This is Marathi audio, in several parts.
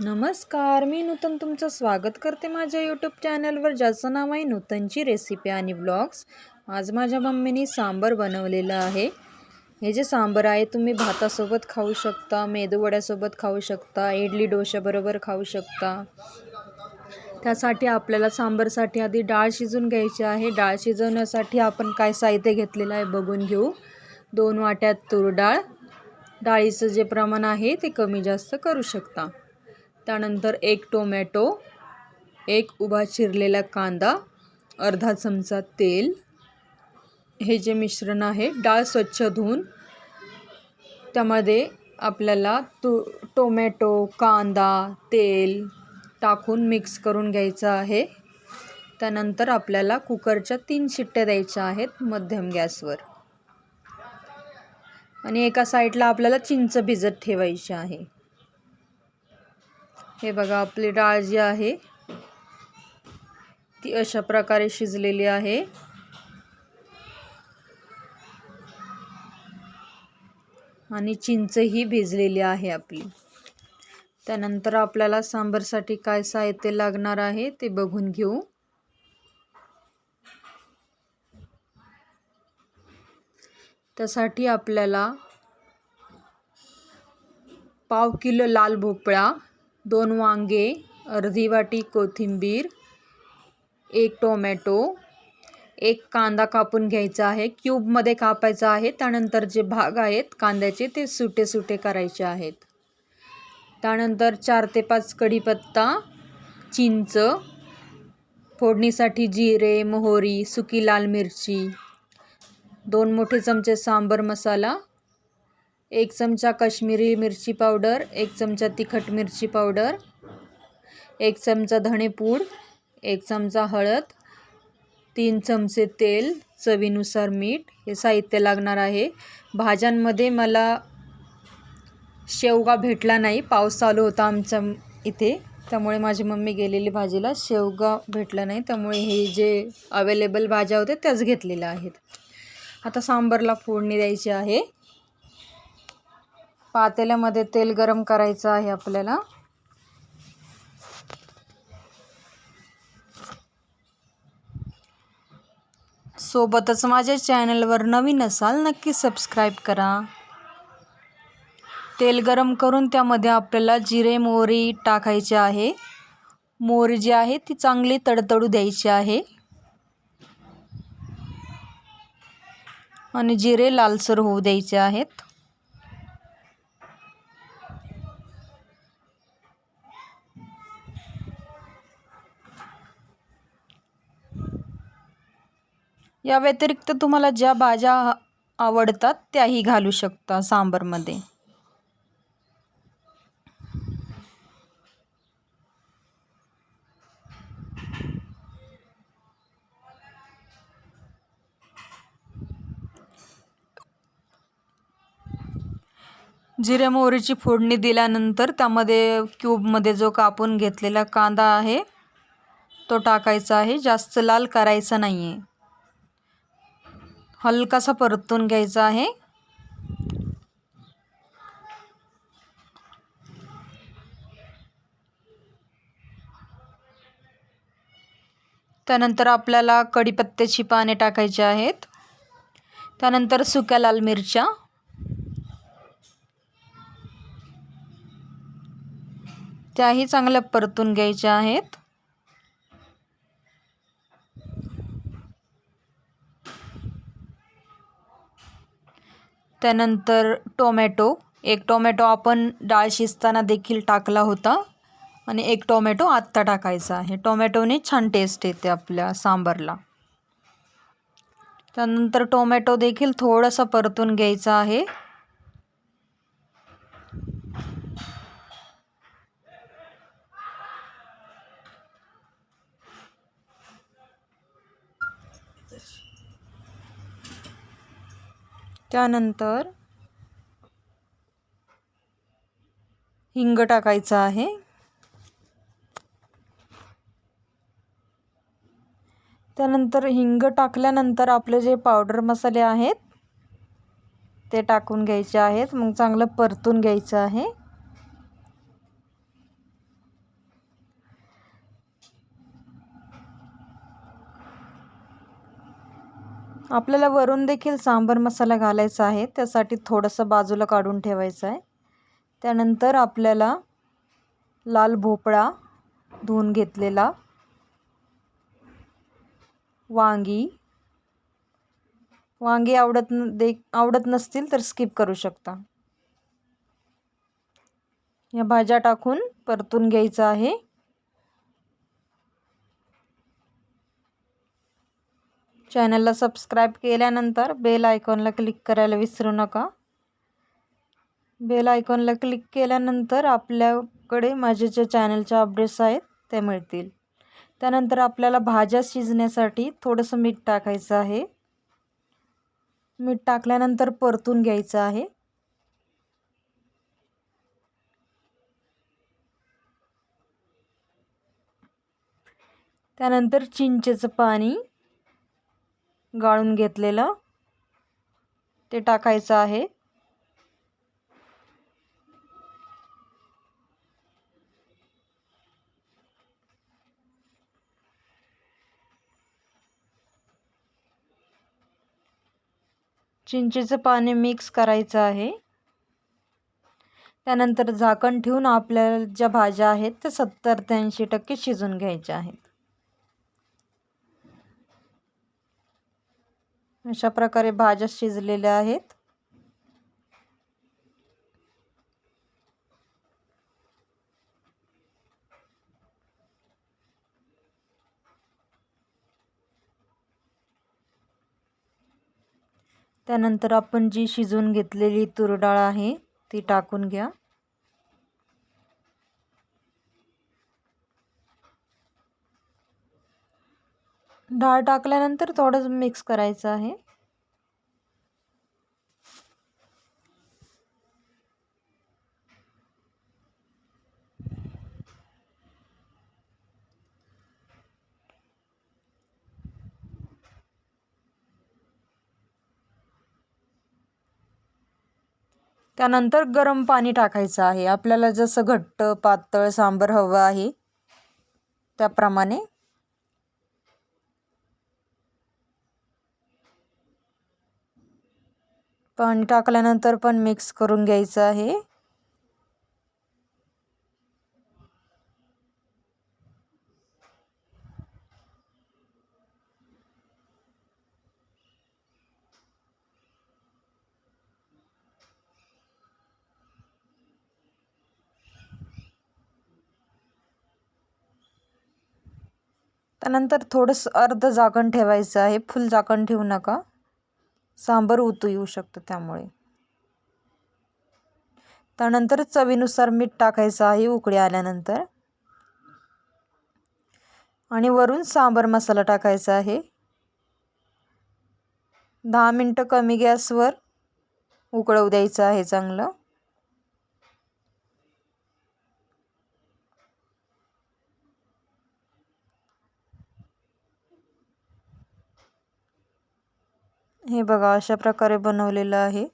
नमस्कार मी नूतन तुमचं स्वागत करते माझ्या यूट्यूब चॅनलवर ज्याचं नाव आहे नूतनची रेसिपी आणि ब्लॉग्स आज माझ्या मम्मीने सांबर बनवलेलं आहे. हे जे सांबर आहे तुम्ही भातासोबत खाऊ शकता मेदूवड्यासोबत खाऊ शकता इडली डोशाबरोबर खाऊ शकता. त्यासाठी आपल्याला सांबरसाठी आधी डाळ शिजून घ्यायची आहे. डाळ शिजवण्यासाठी आपण काय साहित्य घेतलेलं आहे बघून घेऊ. दोन वाट्यात तूर डाळ. डाळीचं जे प्रमाण आहे ते कमी जास्त करू शकता. त्यानंतर एक टोमॅटो एक उभा चिरलेला कांदा अर्धा चमचा तेल. हे जे मिश्रण आहे डाळ स्वच्छ धुवून त्यामध्ये आपल्याला तो टोमॅटो कांदा तेल टाकून मिक्स करून घ्यायचं आहे. त्यानंतर आपल्याला कुकरच्या तीन शिट्ट्या द्यायच्या आहेत मध्यम गॅसवर. आणि एका साईडला आपल्याला चिंच भिजत ठेवायची आहे. हे बघा आपली डाळ जी आहे ती अशा प्रकारे शिजलेली आहे. आणि चिंचही भिजलेली आहे आपली. त्यानंतर आपल्याला सांबरसाठी काय साहित्य लागणार आहे ते बघून घेऊ. त्यासाठी आपल्याला पाव किलो लाल भोपळा दोन वांगे अर्धी वाटी कोथिंबीर एक टोमॅटो एक कांदा कापून घ्यायचा आहे. क्यूबमध्ये कापायचा आहे. त्यानंतर जे भाग आहेत कांद्याचे ते सुटे सुटे करायचे आहेत. त्यानंतर चार ते पाच कढीपत्ता चिंच फोडणीसाठी जिरे मोहरी सुकी लाल मिरची दोन मोठे चमचे सांबर मसाला एक चमचा काश्मीरी मिरची पावडर एक चमचा तिखट मिरची पावडर एक चमचा धणेपूड एक चमचा हळद तीन चमचे तेल चवीनुसार मीठ. हे साहित्य लागणार आहे. भाज्यांमध्ये मला शेवगा भेटला नाही. पाऊस चालू होता आमच्या इथे. त्यामुळे माझी मम्मी गेलेली भाजीला. शेवगा भेटला नाही. त्यामुळे हे जे अवेलेबल भाज्या होत्या त्याच घेतलेल्या आहेत. आता सांबरला फोडणी द्यायची आहे. पातेल्यामध्ये तेल गरम करायचं आहे आपल्याला. सोबतच माझ्या चॅनलवर नवीन असाल नक्की सबस्क्राईब करा. तेल गरम करून त्यामध्ये आपल्याला जिरे मोहरी टाकायचे आहे. मोहरी जी आहे ती चांगली तडतडू द्यायची आहे. आणि जिरे लालसर होऊ द्यायचे आहेत. या व्यतिरिक्त तुम्हाला ज्या भाज्या आवडतात त्याही घालू शकता सांबरमध्ये. जिरे मोहरीची फोडणी दिल्यानंतर त्यामध्ये क्यूबमध्ये जो कापून घेतलेला कांदा आहे तो टाकायचा आहे. जास्त लाल करायचा नाही आहे हलकासा परतून घ्यायचा आहे. त्यानंतर आपल्याला कढीपत्त्याची पाने टाकायची आहेत. त्यानंतर सुक्या लाल मिरच्या. त्याही चांगल्या परतून घ्यायच्या आहेत. त्यानंतर टोमॅटो. एक टोमॅटो आपण डाळ शिजताना देखील टाकला होता. आणि एक टोमॅटो आत्ता टाकायचा आहे. टोमॅटोने छान टेस्ट येते आपल्या सांबारला. त्यानंतर टोमॅटो देखील थोडासा परतून घ्यायचा आहे. त्यानंतर हिंग टाकायचं आहे. त्यानंतर हिंग टाकल्यानंतर आपले जे पावडर मसाले आहेत ते टाकून घ्यायचे आहेत. मग चांगलं परतून घ्यायचं आहे. आपल्याला वरून देखील सांबर मसाला घालायचा आहे. त्यासाठी थोडंसं बाजूला काढून ठेवायचं आहे. त्यानंतर आपल्याला लाल भोपळा धुवून घेतलेला वांगी. वांगी आवडत न दे आवडत नसतील तर स्किप करू शकता. या भाज्या टाकून परतून घ्यायचं आहे. चॅनलला सबस्क्राईब केल्यानंतर बेल आयकॉनला क्लिक करायला विसरू नका. बेल आयकॉनला क्लिक केल्यानंतर आपल्याकडे माझे जे चॅनलचे अपडेट्स आहेत ते मिळतील. त्यानंतर आपल्याला भाज्या शिजण्यासाठी थोडंसं मीठ टाकायचं आहे. मीठ टाकल्यानंतर परतून घ्यायचं आहे. त्यानंतर चिंचेचं पाणी गाळून घेतलेलं. ते टाकायचं आहे. चिंचेचं पाणी मिक्स करायचं आहे. त्यानंतर झाकण ठेवून आपल्या ज्या भाज्या आहेत त्या सत्तर ते ऐंशी टक्के शिजून घ्यायच्या आहेत. अशा प्रकारे भाज्या शिजलेल्या आहेत. त्यानंतर आपण जी शिजवून घेतलेली तूर डाळ आहे ती टाकून घ्या. डाळ टाकल्यानंतर थोडंसं मिक्स करायचं आहे. त्यानंतर गरम पाणी टाकायचं आहे. आपल्याला जसं घट्ट पातळ सांबर हवं आहे त्याप्रमाणे पाणी टाकल्यानंतर पण मिक्स करून घ्यायचं आहे. त्यानंतर थोडंसं अर्ध झाकण ठेवायचं आहे. फुल झाकण ठेवू नका. सांबर उतू येऊ शकतं त्यामुळे. त्यानंतर चवीनुसार मीठ टाकायचं आहे उकळी आल्यानंतर. आणि वरून सांबर मसाला टाकायचा आहे. दहा मिनटं कमी गॅसवर उकळवू द्यायचं आहे चांगलं. हे बघा अशा प्रकारे बनवलेलं आहे.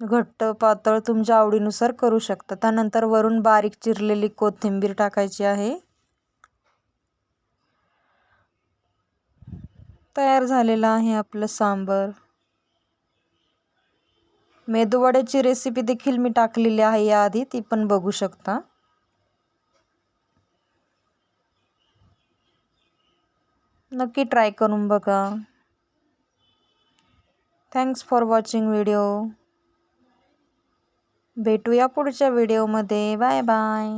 घट्ट पातळ तुमच्या आवडीनुसार करू शकता. त्यानंतर वरून बारीक चिरलेली कोथिंबीर टाकायची आहे. तयार झालेलं आहे आपलं सांबर. मेदूवड्याची रेसिपी देखील मी टाकलेली आहे याआधी ती पण बघू शकता. नक्की ट्राय करून बघा. थँक्स फॉर वॉचिंग व्हिडिओ भेटूया पुढच्या व्हिडिओमध्ये बाय बाय